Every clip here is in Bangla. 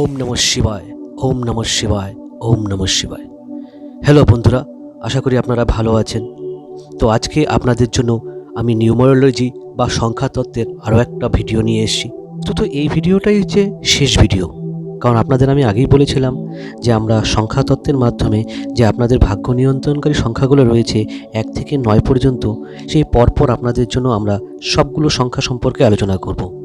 ওম নম শিবায়, ওম নম শিবায়, ওম নম শিবায়। হ্যালো বন্ধুরা, আশা করি আপনারা ভালো আছেন। তো আজকে আপনাদের জন্য আমি নিউমারোলজি বা সংখ্যাতত্ত্বের আরও একটা ভিডিও নিয়ে এসেছি। তো তো এই ভিডিওটাই হচ্ছে শেষ ভিডিও। কারণ আপনাদের আমি আগেই বলেছিলাম যে আমরা সংখ্যাতত্ত্বের মাধ্যমে যে আপনাদের ভাগ্য নিয়ন্ত্রণকারী সংখ্যাগুলো রয়েছে, এক থেকে নয় পর্যন্ত, সেই পরপর আপনাদের জন্য আমরা সবগুলো সংখ্যা সম্পর্কে আলোচনা করব।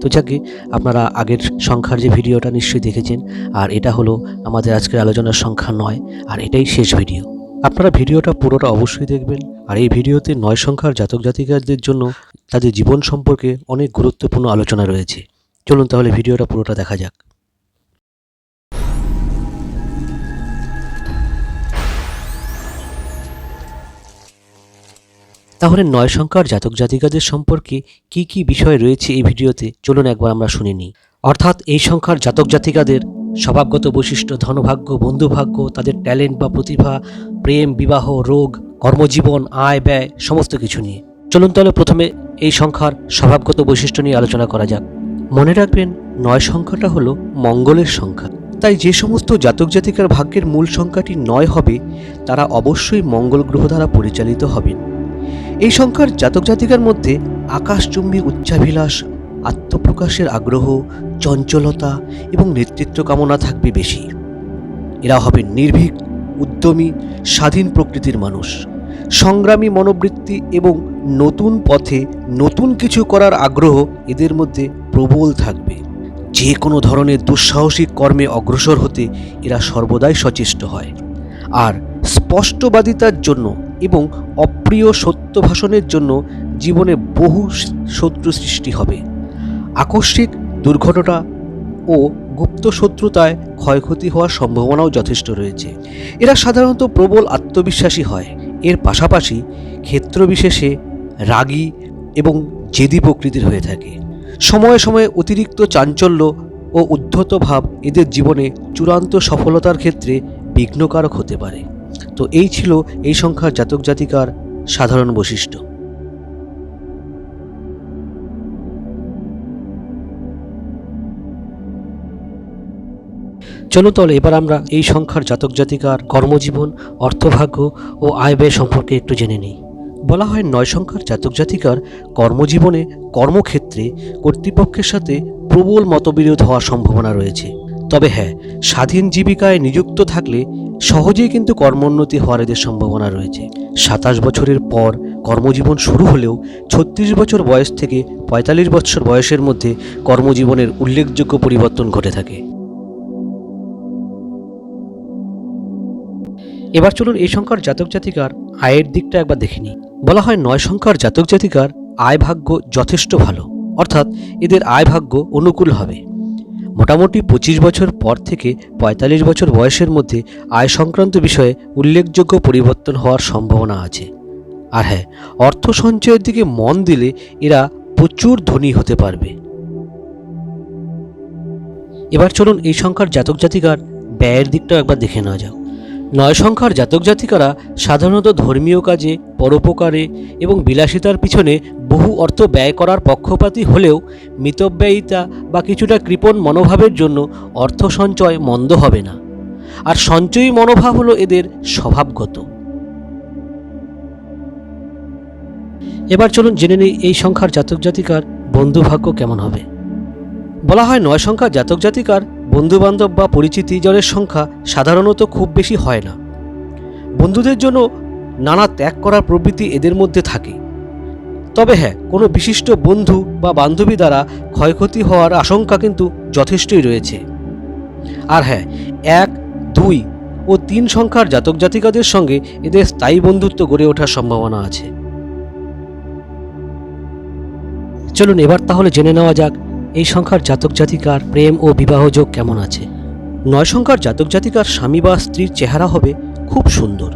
তো যাকে আপনারা আগের সংখ্যার যে ভিডিওটা নিশ্চয়ই দেখেছেন, আর এটা হলো আমাদের আজকের আলোচনার সংখ্যা নয়, আর এটাই শেষ ভিডিও। আপনারা ভিডিওটা পুরোটা অবশ্যই দেখবেন, আর এই ভিডিওতে নয় সংখ্যার জাতক জাতিকাদের জন্য তাদের জীবন সম্পর্কে অনেক গুরুত্বপূর্ণ আলোচনা রয়েছে। চলুন তাহলে ভিডিওটা পুরোটা দেখা যাক। তাহলে নয় সংখ্যার জাতক জাতিকাদের সম্পর্কে কি কি বিষয় রয়েছে এই ভিডিওতে চলুন একবার আমরা শুনে নিই। অর্থাৎ এই সংখ্যার জাতক জাতিকাদের স্বভাবগত বৈশিষ্ট্য, ধনভাগ্য, বন্ধুভাগ্য, তাদের ট্যালেন্ট বা প্রতিভা, প্রেম, বিবাহ, রোগ, কর্মজীবন, আয় ব্যয়, সমস্ত কিছু নিয়ে। চলুন তাহলে প্রথমে এই সংখ্যার স্বভাবগত বৈশিষ্ট্য নিয়ে আলোচনা করা যাক। মনে রাখবেন, নয় সংখ্যাটা হলো মঙ্গলের সংখ্যা। তাই যে সমস্ত জাতক জাতিকার ভাগ্যের মূল সংখ্যাটি নয় হবে, তারা অবশ্যই মঙ্গল গ্রহ দ্বারা পরিচালিত হবেন। এই সংখ্যার জাতক জাতিকার মধ্যে আকাশচুম্বী উচ্চাভিলাষ, আত্মপ্রকাশের আগ্রহ, চঞ্চলতা এবং নেতৃত্ব কামনা থাকবে বেশি। এরা হবে নির্ভীক, উদ্যমী, স্বাধীন প্রকৃতির মানুষ। সংগ্রামী মনোবৃত্তি এবং নতুন পথে নতুন কিছু করার আগ্রহ এদের মধ্যে প্রবল থাকবে। যে কোনো ধরনের দুঃসাহসিক কর্মে অগ্রসর হতে এরা সর্বদাই সচেষ্ট হয়। আর স্পষ্টবাদিতার জন্য এবং অপ্রিয় সত্য ভাষণের জন্য জীবনে বহু শত্রু সৃষ্টি হবে। আকস্মিক দুর্ঘটনা ও গুপ্ত শত্রুতায় ক্ষয়ক্ষতি হওয়ার সম্ভাবনাও যথেষ্ট রয়েছে। এরা সাধারণত প্রবল আত্মবিশ্বাসী হয়। এর পাশাপাশি ক্ষেত্রবিশেষে রাগী এবং জেদি প্রকৃতির হয়ে থাকে। সময়ে সময়ে অতিরিক্ত চাঞ্চল্য ও উদ্ধত ভাব এদের জীবনে চূড়ান্ত সফলতার ক্ষেত্রে বিঘ্নকারক হতে পারে। তো এই ছিল এই সংখ্যার জাতক জাতিকার সাধারণ বৈশিষ্ট্য। চলো তাহলে এবার আমরা এই সংখ্যার জাতক জাতিকার কর্মজীবন, অর্থভাগ্য ও আয় ব্যয় সম্পর্কে একটু জেনে নিই। বলা হয় নয় সংখ্যার জাতক জাতিকার কর্মজীবনে কর্মক্ষেত্রে কর্তৃপক্ষের সাথে প্রবল মতবিরোধ হওয়ার সম্ভাবনা রয়েছে। তবে হ্যাঁ স্বাধীন জীবিকায় নিযুক্ত থাকলে সহজেই কিন্তু কর্মোন্নতি হওয়ার এদের সম্ভাবনা রয়েছে। সাতাশ বছরের পর কর্মজীবন শুরু হলেও ছত্রিশ বছর বয়স থেকে পঁয়তাল্লিশ বছর বয়সের মধ্যে কর্মজীবনের উল্লেখযোগ্য পরিবর্তন ঘটে থাকে। এবার চলুন এই সংখ্যার জাতক জাতিকার আয়ের দিকটা একবার দেখে নিই। বলা হয় নয় সংখ্যার জাতক জাতিকার আয় ভাগ্য যথেষ্ট ভালো। অর্থাৎ এদের আয় ভাগ্য অনুকূল হবে। মোটামুটি পঁচিশ বছর পর থেকে পঁয়তাল্লিশ বছর বয়সের মধ্যে আয় সংক্রান্ত বিষয়ে উল্লেখযোগ্য পরিবর্তন হওয়ার সম্ভাবনা আছে। আর হ্যাঁ অর্থ সঞ্চয়ের দিকে মন দিলে এরা প্রচুর ধনী হতে পারবে। এবার চলুন এই সংখ্যার জাতক জাতিকার ব্যয়ের দিকটাও একবার দেখে নেওয়া যাক। নয় সংখ্যার জাতক জাতিকারা সাধারণত ধর্মীয় কাজে, পরোপকারে এবং বিলাসিতার পিছনে বহু অর্থ ব্যয় করার পক্ষপাতী হলেও মিতব্যয়িতা বা কিছুটা কৃপণ মনোভাবের জন্য অর্থ সঞ্চয় মন্দ হবে না। আর সঞ্চয়ী মনোভাব হলো এদের স্বভাবগত। এবার চলুন জেনে নিই এই সংখ্যার জাতক জাতিকার বন্ধুভাগ্য কেমন হবে। বলা হয় নয় সংখ্যার জাতক জাতিকার বন্ধুবান্ধব বা পরিচিতি পরিচিতিজনের সংখ্যা সাধারণত খুব বেশি হয় না। বন্ধুদের জন্য নানা ত্যাগ করার প্রবৃত্তি এদের মধ্যে থাকে। তবে হ্যাঁ কোনো বিশিষ্ট বন্ধু বা বান্ধবী দ্বারা ক্ষয়ক্ষতি হওয়ার আশঙ্কা কিন্তু যথেষ্টই রয়েছে। আর হ্যাঁ এক, দুই ও তিন সংখ্যার জাতক জাতিকাদের সঙ্গে এদের স্থায়ী বন্ধুত্ব গড়ে ওঠার সম্ভাবনা আছে। চলুন এবার তাহলে জেনে নেওয়া যাক এই সংখ্যার জাতক জাতিকার প্রেম ও বিবাহ যোগ কেমন আছে? নয় সংখ্যার জাতক জাতিকার স্বামী বা স্ত্রীর চেহারা হবে খুব সুন্দর।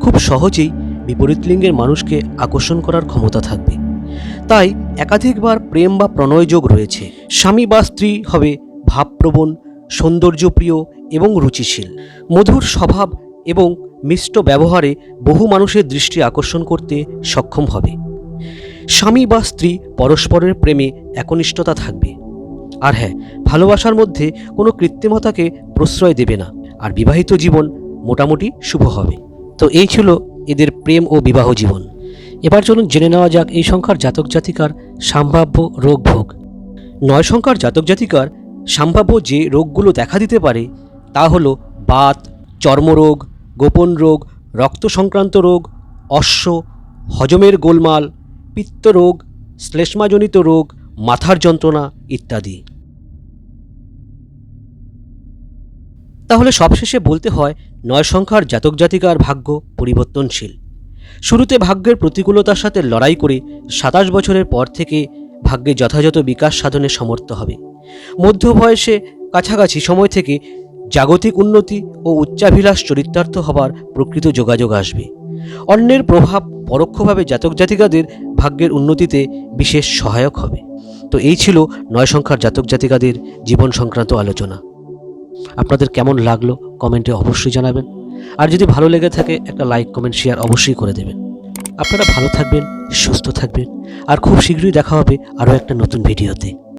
খুব সহজেই বিপরীত লিঙ্গের মানুষকে আকর্ষণ করার ক্ষমতা থাকবে। তাই একাধিকবার প্রেম বা প্রণয় যোগ রয়েছে। স্বামী বা স্ত্রী হবে ভাবপ্রবণ, সৌন্দর্যপ্রিয় এবং রুচিশীল। মধুর স্বভাব এবং মিষ্ট ব্যবহারে বহু মানুষের দৃষ্টি আকর্ষণ করতে সক্ষম হবে। স্বামী বা স্ত্রী পরস্পরের প্রেমে একনিষ্ঠতা থাকবে। আর হ্যাঁ ভালোবাসার মধ্যে কোনো কৃত্রিমতাকে প্রশ্রয় দেবে না। আর বিবাহিত জীবন মোটামুটি শুভ হবে। তো এই ছিল এদের প্রেম ও বিবাহ জীবন। এবার চলুন জেনে নেওয়া যাক এই সংখ্যার জাতক জাতিকার সম্ভাব্য রোগ ভোগ। নয় সংখ্যার জাতক জাতিকার সম্ভাব্য যে রোগগুলো দেখা দিতে পারে তা হলো বাত, চর্মরোগ, গোপন রোগ, রক্ত সংক্রান্ত রোগ, অশ্ব, হজমের গোলমাল পিত্তরোগ শ্লেষ্মাজনিত রোগ, মাথার যন্ত্রণা ইত্যাদি। তাহলে সবশেষে বলতে হয়, নয় সংখ্যার জাতক জাতিকার ভাগ্য পরিবর্তনশীল। শুরুতে ভাগ্যের প্রতিকূলতার সাথে লড়াই করে সাতাশ বছরের পর থেকে ভাগ্যে যথাযথ বিকাশ সাধনে সমর্থ হবে। মধ্য বয়সে কাছাকাছি সময় থেকে জাগতিক উন্নতি ও উচ্চাভিলাষ চরিতার্থ হবার প্রকৃত যোগাযোগ আসবে। অন্যের প্রভাব পরোক্ষভাবে জাতক জাতিকাদের ভাগ্যের উন্নতিতে বিশেষ সহায়ক হবে। তো এই ছিল নয় সংখ্যার জাতক জাতিকাদের জীবন সংক্রান্ত আলোচনা। আপনাদের কেমন লাগল কমেন্টে অবশ্যই জানাবেন। আর যদি ভালো লেগে থাকে, একটা লাইক, কমেন্ট, শেয়ার অবশ্যই করে দেবেন। আপনারা ভালো থাকবেন, সুস্থ থাকবেন। আর খুব শীঘ্রই দেখা হবে আরও একটা নতুন ভিডিওতে।